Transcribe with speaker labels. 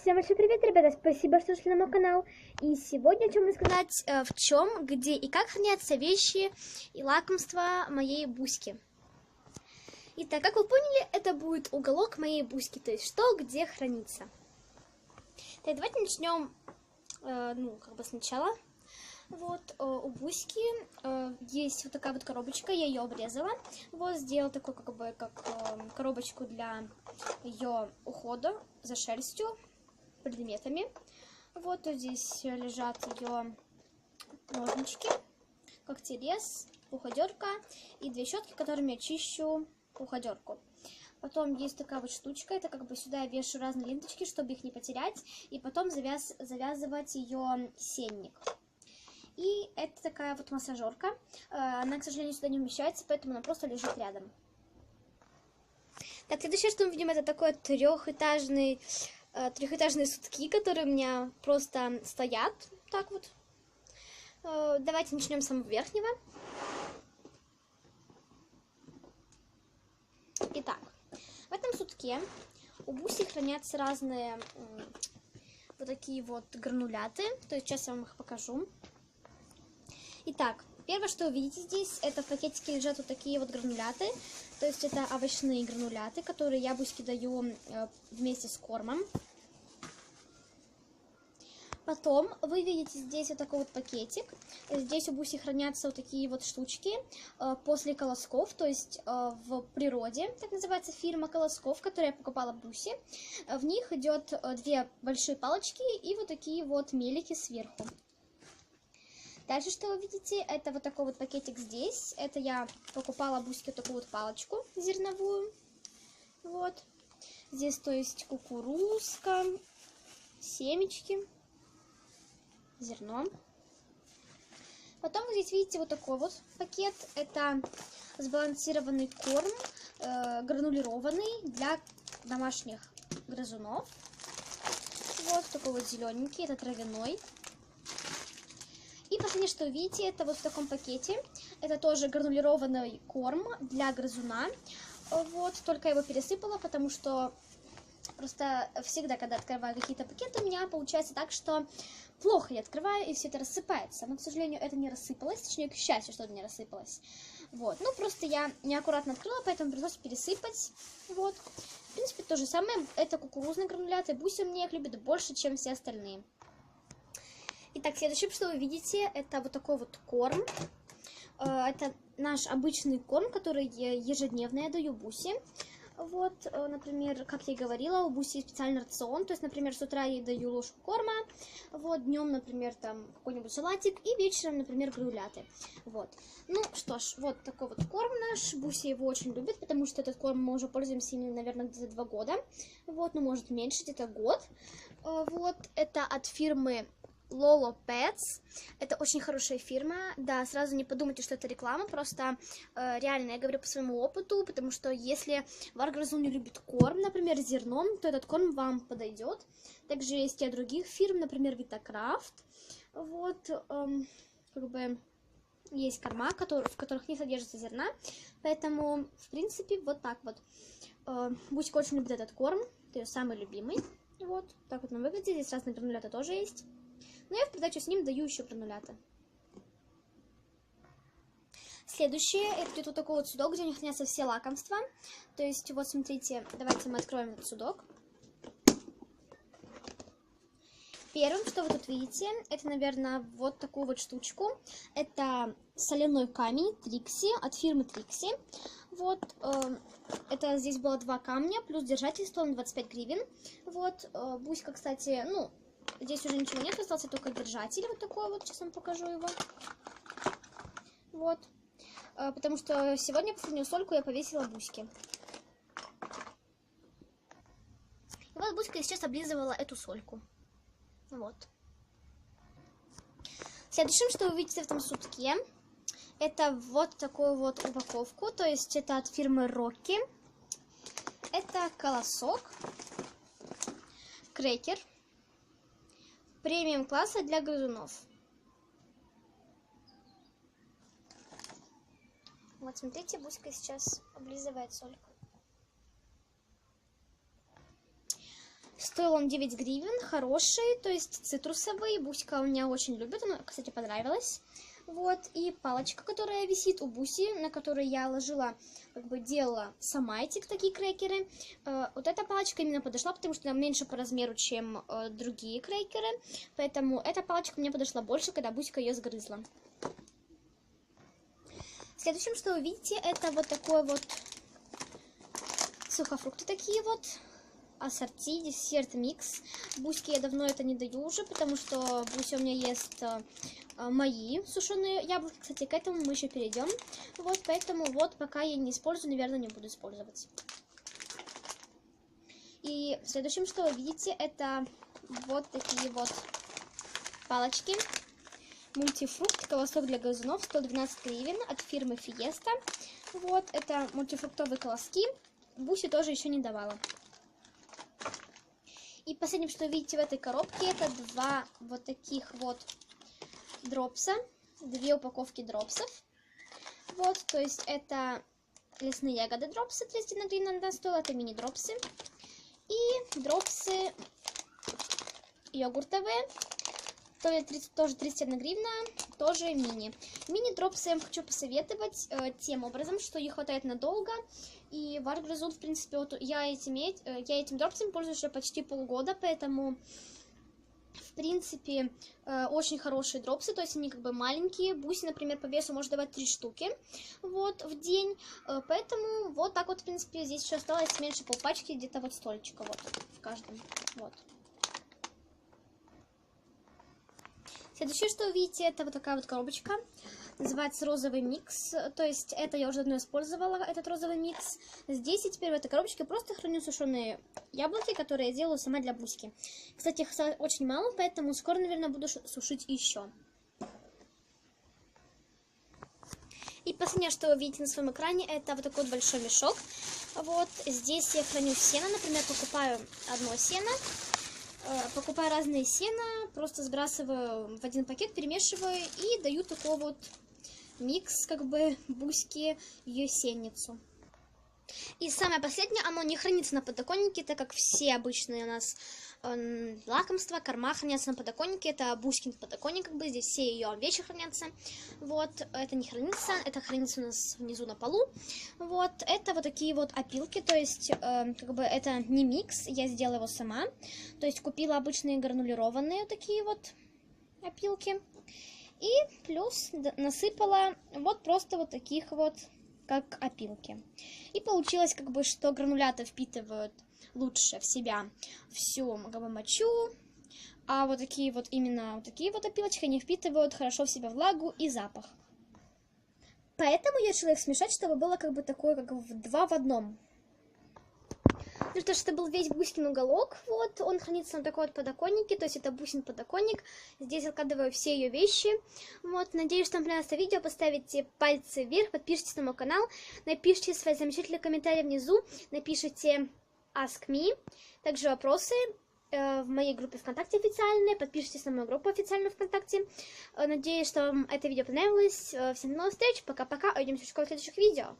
Speaker 1: Всем большой привет, ребята! Спасибо, что шли на мой канал. И сегодня хочу рассказать, э, в чем, где и как хранятся вещи и лакомства моей буськи. Итак, как вы поняли, это будет уголок моей буськи, то есть что где хранится. Так, давайте начнем, э, ну, как бы сначала. Вот, э, у Буськи э, есть вот такая вот коробочка, я ее обрезала. Вот, сделала такую, как бы, как э, коробочку для ее ухода за шерстью, предметами. Вот здесь лежат ее ножнички, когтерез, уходерка и две щетки, которыми я чищу уходерку. Потом есть такая вот штучка, это как бы сюда я вешаю разные ленточки, чтобы их не потерять, и потом завяз завязывать ее сенник. И это такая вот массажерка. Э, она, к сожалению, сюда не умещается, поэтому она просто лежит рядом. Так, следующее, что мы видим, это такой трехэтажный, трехэтажные сутки, которые у меня просто стоят. Так вот. Э, давайте начнем с самого верхнего. Итак, в этом сутке у Буси хранятся разные вот такие вот грануляты. То есть сейчас я вам их покажу. Итак, первое, что вы видите здесь, это в пакетике лежат вот такие вот грануляты. То есть это овощные грануляты, которые я буське даю э, вместе с кормом. Потом вы видите здесь вот такой вот пакетик. Здесь у Буси хранятся вот такие вот штучки э, после колосков, то есть э, в природе, так называется фирма колосков, которую я покупала Буси. В них идет две большие палочки и вот такие вот мелики сверху. Дальше, что вы видите, это вот такой вот пакетик здесь. Это я покупала Буське такую вот палочку зерновую. Вот. Здесь, то есть, кукурузка, семечки, зерно. Потом вы здесь видите вот такой вот пакет. Это сбалансированный корм, э, гранулированный для домашних грызунов. Вот такой вот зелененький, это травяной. И последнее, что видите, это вот в таком пакете. Это тоже гранулированный корм для грызуна. Вот, только его пересыпала, потому что просто всегда, когда открываю какие-то пакеты, у меня получается так, что плохо я открываю, и все это рассыпается. Но, к сожалению, это не рассыпалось, точнее, к счастью, что это не рассыпалось. Вот, ну, просто я неаккуратно открыла, поэтому пришлось пересыпать. Вот. В принципе, то же самое. Это кукурузные грануляты. Буся мне их любит больше, чем все остальные. Итак, следующее, что вы видите, это вот такой вот корм. Э, это наш обычный корм, который ежедневно я даю Бусе. Вот, э, например, как я и говорила, у Буси специальный рацион. То есть, например, с утра я даю ложку корма, вот, днем, например, там какой-нибудь салатик, и вечером, например, грануляты. Вот. Ну что ж, вот такой вот корм наш. Буси его очень любит, потому что этот корм мы уже пользуемся им, наверное, где-то два года. Вот, ну, может, меньше, где-то год. Э, вот, это от фирмы Lolo Pets. Это очень хорошая фирма. Да, сразу не подумайте, что это реклама, просто э, реально я говорю по своему опыту, потому что если ваш не любит корм, например, зерном, то этот корм вам подойдет. Также есть и от других фирм, например, Vitacraft. Вот, эм, как бы есть корма, в которых не содержится зерна, поэтому, в принципе, вот так вот. Э, Бусик очень любит этот корм, это ее самый любимый. Вот, так вот он выглядит, здесь разные грануляты тоже есть. Но я в придачу с ним даю еще грануляты. Следующее, это идет вот такой вот судок, где у них хранятся все лакомства. То есть, вот смотрите, давайте мы откроем этот судок. Первым, что вы тут видите, это, наверное, вот такую вот штучку. Это соляной камень Трикси от фирмы Трикси. Вот, э, это здесь было два камня, плюс держатель стоил 25 гривен. Вот, э, Буська, кстати, ну, Здесь уже ничего нет, остался только держатель вот такой вот. Сейчас вам покажу его. Вот. А, потому что сегодня последнюю сольку я повесила Буське. И вот Буська сейчас облизывала эту сольку. Вот. Следующим, что вы увидите в этом сутке, это вот такую вот упаковку. То есть это от фирмы Rocky. Это колосок, крекер, премиум класса для грызунов. Вот смотрите, Буська сейчас облизывает сольку. Стоил он 9 гривен, хороший, то есть цитрусовый. Буська у меня очень любит, она, кстати, понравилась. Вот, и палочка, которая висит у Буси, на которой я ложила, как бы делала сама эти такие крекеры. Э, вот эта палочка именно подошла, потому что она меньше по размеру, чем э, другие крекеры. Поэтому эта палочка мне подошла больше, когда Буська ее сгрызла. Следующим, что вы видите, это вот такой вот сухофрукты такие вот ассорти, десерт микс. Буське я давно это не даю уже, потому что Буся у меня ест э, мои сушеные яблоки. Кстати, к этому мы еще перейдем. Вот, поэтому вот пока я не использую, наверное, не буду использовать. И следующим, что вы видите, это вот такие вот палочки. Мультифрукт, колосок для грызунов, 112 гривен от фирмы Fiesta. Вот, это мультифруктовые колоски. Буси тоже еще не давала. И последнее, что видите в этой коробке, это два вот таких вот дропса. Две упаковки дропсов. Вот, то есть это лесные ягоды дропсы, 31 гривна она стоила, это мини-дропсы. И дропсы йогуртовые, тоже 30, тоже 31 гривна, тоже мини. Мини-дропсы я вам хочу посоветовать э, тем образом, что их хватает надолго. И ваш в принципе, вот я этим, э, я этим дропсом пользуюсь уже почти полгода, поэтому, в принципе, э, очень хорошие дропсы, то есть они как бы маленькие. Буси, например, по весу может давать 3 штуки, вот, в день. Э, поэтому вот так вот, в принципе, здесь еще осталось меньше полпачки, где-то вот столечко вот в каждом, вот. Следующее, что вы видите, это вот такая вот коробочка. Называется розовый микс. То есть это я уже давно использовала, этот розовый микс. Здесь и теперь в этой коробочке просто храню сушеные яблоки, которые я делаю сама для буськи. Кстати, их очень мало, поэтому скоро, наверное, буду сушить еще. И последнее, что вы видите на своем экране, это вот такой вот большой мешок. Вот здесь я храню сено, например, покупаю одно сено, Э, покупаю разные сена, просто сбрасываю в один пакет, перемешиваю и даю такой вот микс, как бы, буськи ее сенницу. И самое последнее, оно не хранится на подоконнике, так как все обычные у нас э, лакомства, корма хранятся на подоконнике. Это Буськин подоконник, как бы здесь все ее вещи хранятся. Вот, это не хранится, это хранится у нас внизу на полу. Вот, это вот такие вот опилки, то есть, э, как бы это не микс, я сделала его сама. То есть купила обычные гранулированные такие вот опилки. И плюс насыпала вот просто вот таких вот как опилки. И получилось, как бы, что грануляты впитывают лучше в себя всю как бы, мочу, а вот такие вот именно вот такие вот опилочки, они впитывают хорошо в себя влагу и запах. Поэтому я решила их смешать, чтобы было как бы такое, как в два в одном. Ну что ж, это был весь Бусин уголок, вот, он хранится на такой вот подоконнике, то есть это Бусин подоконник, здесь откладываю все ее вещи, вот, надеюсь, что вам понравилось это видео, поставите пальцы вверх, подпишитесь на мой канал, напишите свои замечательные комментарии внизу, напишите Ask Me, также вопросы, э, в моей группе ВКонтакте официальной. Подпишитесь на мою группу официальную ВКонтакте. Э, надеюсь, что вам это видео понравилось. Э, всем до новых встреч. Пока-пока. Увидимся в следующих видео.